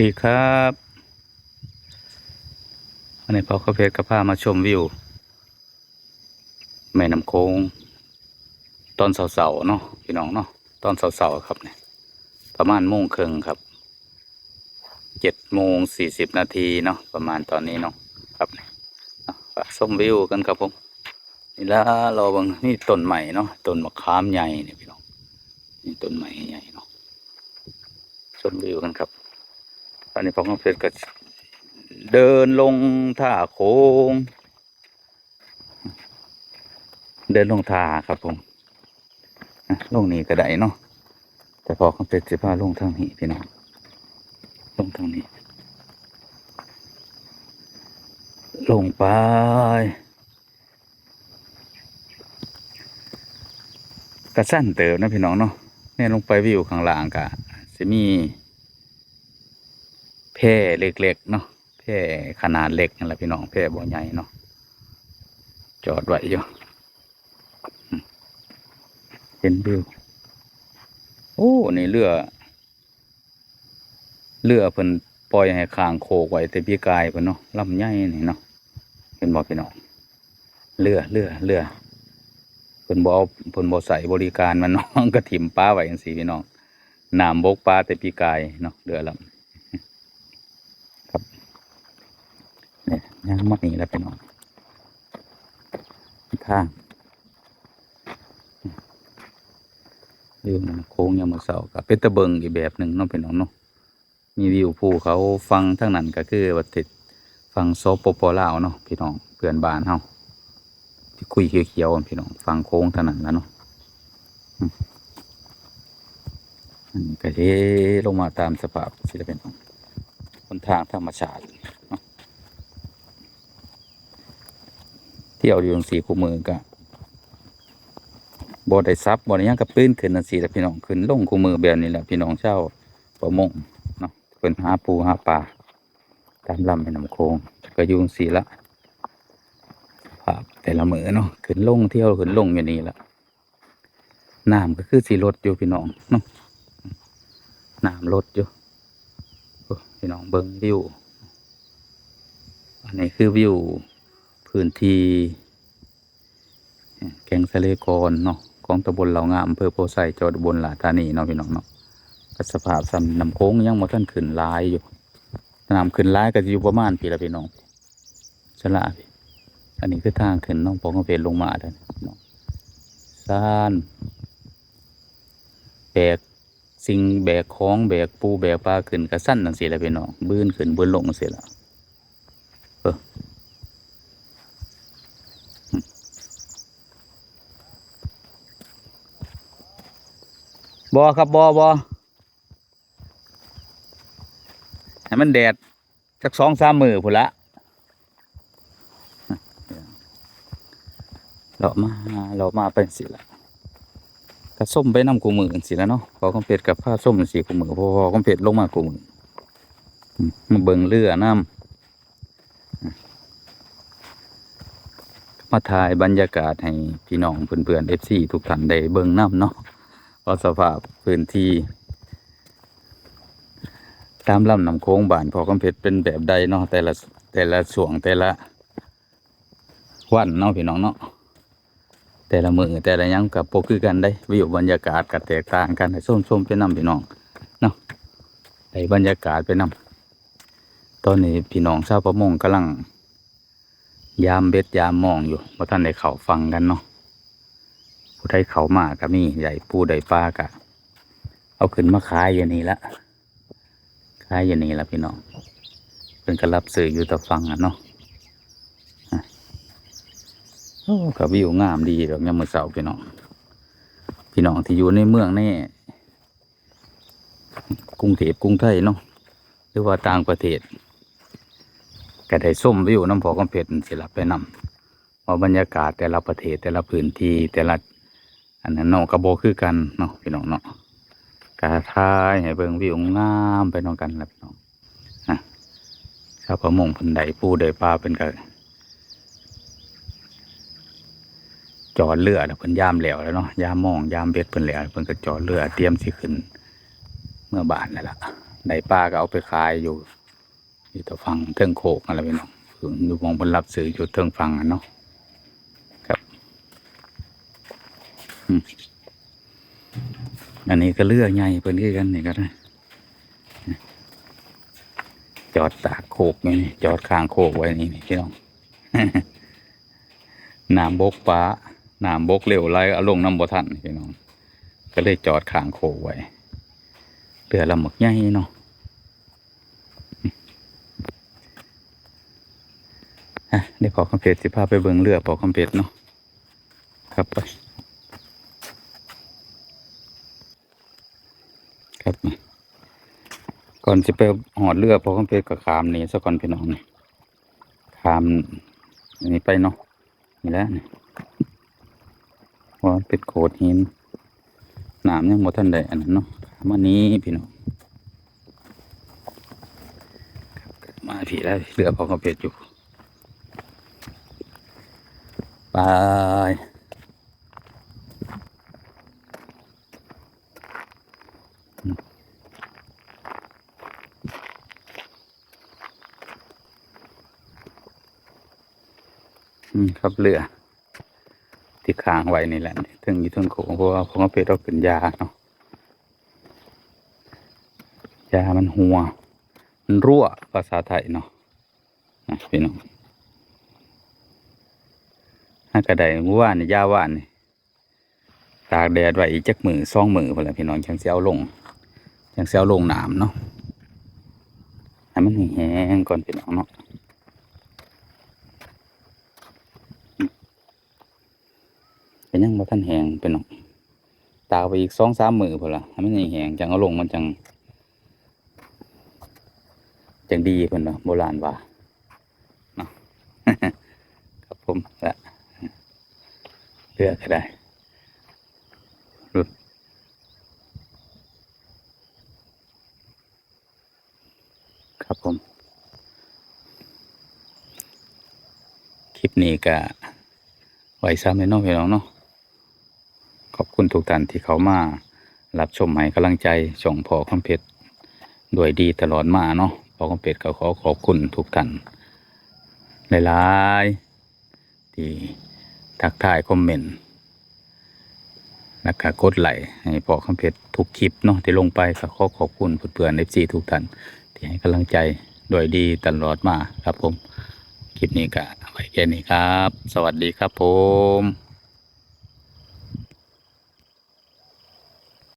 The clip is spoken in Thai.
ดีครับวันนี้พ่อข้าเพชรก็พามาชมวิว แม่น้ำโค้ง ตอนเสาๆเนาะพี่น้องเนาะตอนเสาๆครับเนี่ยประมาณโมงครึ่งครับเจ็ดโมงสี่สิบนาทีเนาะประมาณตอนนี้เนาะครับเนี่ยชมวิวกันครับผมนี่ละเราบางนี่ต้นใหม่เนาะต้นมะขามใหญ่เนี่ยพี่น้องนี่ต้นใหม่ใหญ่เนาะชมวิวกันครับ นี้พ่อข้าเพชรก็เดินลงท่าโค้ง เดินลงท่าครับผมอะลงนี้ก็ได้เนาะแต่พอเขาเป็นสิพาลงทางนี้พี่น้องลงทางนี้ ลงไปกระสั้นเติมนะพี่น้องเนาะเนี่ยลงไปวิวข้างล่างกะจะมี แพร่เล็กๆเนาะแพร่ขนาดเล็กนั่นแหละพี่น้องแพร่บ่ใหญ่เนาะจอดไว้อยู่เห็นวิวโอ้นี่เรือ เรือเพิ่นปล่อยให้คางโคกไว้แต่พี่กายเพิ่นเนาะลำใหญ่นี่เนาะเห็นบ่พี่น้องเรือเรือเรือเพิ่นบ่เอาเพิ่นบ่ใส่บริการมันเนาะก็ถิ่มปลาไว้จังซี่พี่น้องน้ำบกปลาแต่พี่กายเนาะเรือลำ ครับ เนี่ยย่างมานี่แล้วพี่น้องทางวิวมันโค้งยามมือเช้ากับเป็นตะเบิงอีกแบบหนึ่งเนาะพี่น้องเนาะมีวิวภูเขาฟังทั้งนั้นก็คือว่าติดฟังโซปปลาวเนาะพี่น้องเพื่อนบ้านเฮาที่คุยเขียวๆพี่น้องฟังโค้งทั้งนั้นแล้วเนาะอืมอันนี้ก็เทลงมาตามสภาพศิลปินคนทางธรรมชาติเนาะเที่ยวอยู่ตรงสี่คู่มือก็บ่ได้ซับบ่ได้ยังกับปื้นขึ้นจังซี่แหละพี่น้องขึ้นลงคู่มือแบบนี้แหละพี่น้องเจ้าประมงเนาะเพิ่นหาปูหาปลาตามลำแม่น้ำโขงก็ยู่งซี่ละภาพแต่ละมือเนาะขึ้นลงเที่ยวขึ้นลงอยู่นี่ละน้ำก็คือสิลดอยู่พี่น้องเนาะน้ำลดอยู่พี่น้องเบิ่งวิวอันนี้คือวิว พื้นที่แกงสะเลกรเนาะของตำบลเหล่างามอำเภอโพไซจังหวัดอุบลาธานีเนาะพี่น้องเนาะกสภาพซ้ำน้ำโค้งยังบ่ทันขึ้นหลายอยู่น้ำขึ้นหลายก็จะอยู่ประมาณปีละพี่น้องสละพี่อันนี้คือทางขึ้นน้องปองก็เป็นลงมาเด้อพี่น้องซานแบกสิ่งแบกของแบกปูแบกปลาขึ้นกระสั้นนั่นสิละพี่น้องบื้นขึ้นบื้นลงจังสิละเออ บอครับบอบอให้มันแดดสักสองสามมือพุ่นละเรามาเรามาเป็นสิละกระส้มไปน้ำกูมือสิแล้วเนาะพอคอมเพลตกับผ้าส้มสีกูมือพอพอคอมเพลตลงมากูมือมาเบิ่งเรือน้ำมมาถ่ายบรรยากาศให้พี่น้องเพื่อนๆเอฟซีทุกท่านได้เบิ่งน้ำเนาะ เพราะสภาพพื้นที่ ตามลำน้ำโค้งบ้านพอกำเพชรเป็นแบบใดเนาะแต่ละแต่ละช่วงแต่ละวันเนาะพี่น้องเนาะแต่ละมือแต่ละยังกับโปคือกันได้วิวบรรยากาศกับแตกต่างกันให้ส้มส้มๆไปนำพี่น้องเนาะให้บรรยากาศไปนำตอนนี้พี่น้องชาวประมงกำลัง ยามเบ็ดยามมองอยู่ว่าะท่านได้เขาฟังกันเนาะ ผู้ใดเขามาก็มีใหญ่ปูใดปลากะเอาขึ้นมาขายอย่างนี้ละขายอย่างนี้ละพี่น้องเป็นกระรับสื่ออยู่แตะฟังอะเนาะอะโอ้กับวิวงามดีดอกยามมือเสาพี่น้องพี่น้องที่อยู่ในเมืองนี่กรุงเทพกรุงไทยเนาะหรือว่าต่างประเทศก็ได้ส้มวิวน้ำพอกำเพชรสิละไปนำว่าบรรยากาศแต่ละประเทศแต่ละพื้นที่แต่ละ อันนั้นเนาะกระโบคือกันเนาะพี่น้องเนาะกาทายให้เบิ่งวิวงามไปน้องกันแหละพี่น้องนะชาวประมงพันใดปูใดปลาเป็นกันจอดเรือแล้วเพิ่นยามแล้วแล้วเนาะยามมองยามเบ็ดเพิ่นแล้วเพิ่นก็จอดเรือเตรียมสิขึ้น เมื่อบานนั่นล่ะได้ปลาก็เอาไปขายอยู่อยู่ตะฟังเทิงโขกอะไรพี่น้องอยู่มองบนรับสื่ออยู่เทิงฟังอะเนาะครับ อันนี้ก็เลือกใหญ่เพิ่นคือกันนี่ก็ได้จอดตากโคกนี่จอดข้างโคกไว้นี่นี่พี่น้องน้ำบกป้าน้ำบกเร็วไรเอาลงน้ำบ่ทันพี่น้อง ก็เลยจอดข้างโคกไว้เรือลำหมึกใหญ่เนาะอะเดี๋ยวพอคอมเพลตสิพาไปเบิ่งเรือพอคอมเพลตเนาะครับไป ครับก่อนจะไปหอดเรือพอคอมเพลตกับขามนี่ซะก่อนพี่น้องนี่ขามนนี้ไปเนาะนี่แหละนี่ว่ามันเป็นโขดหินน้ำยังหมดท่านใดอันนั้นเนาะมานี้พี่น้องมาพี่แล้วเรือพอคอมเพลตอยู่ไป อืมครับเรือที่ค้างไว้นี่แหละถึงอยู่ถึงโขงเพราะว่าพอคอมเพลตเราเป็นยาเนาะยามันหัว มันรั่วภาษาไทยเนาะนะพี่น้องถ้ากระไดเมื่อวานนี่ยาว่านนี่ตากแดดไว้อีกจักมือซ่องมือพอแหละพี่น้องจังเสียวลง จังเสียวลงน้ำเนาะให้มันแห้งก่อนพี่น้องเนาะเป็นยังบ่ทันแห้งพี่น้องตาไปอีกสองสามมือพอละให้มันแห้งจังเอาลงมันจังจังดีเพิ่นเนาะโบราณว่าเนาะครับผมละเลือกก็ได้ ครับผม คลิปนี้ก็ไว้ซ้ำในน้องพี่น้องเนาะขอบคุณทุกท่านที่เขามารับชมให้กำลังใจส่งพอคอมเพชรด้วยดีตลอดมาเนาะพอคอมเพชรก็ขอขอบคุณทุกท่านหลายๆที่ทักทายคอมเมนต์แล้วก็กดไลค์ให้พอคอมเพชรทุกคลิปเนาะที่ลงไปก็ขอขอบคุณเพื่อนๆเอฟซีทุกท่าน ที่ให้กำลังใจโดยดีตลอดมาครับผม คลิปนี้ก็ไว้แค่นี้ครับ สวัสดีครับผม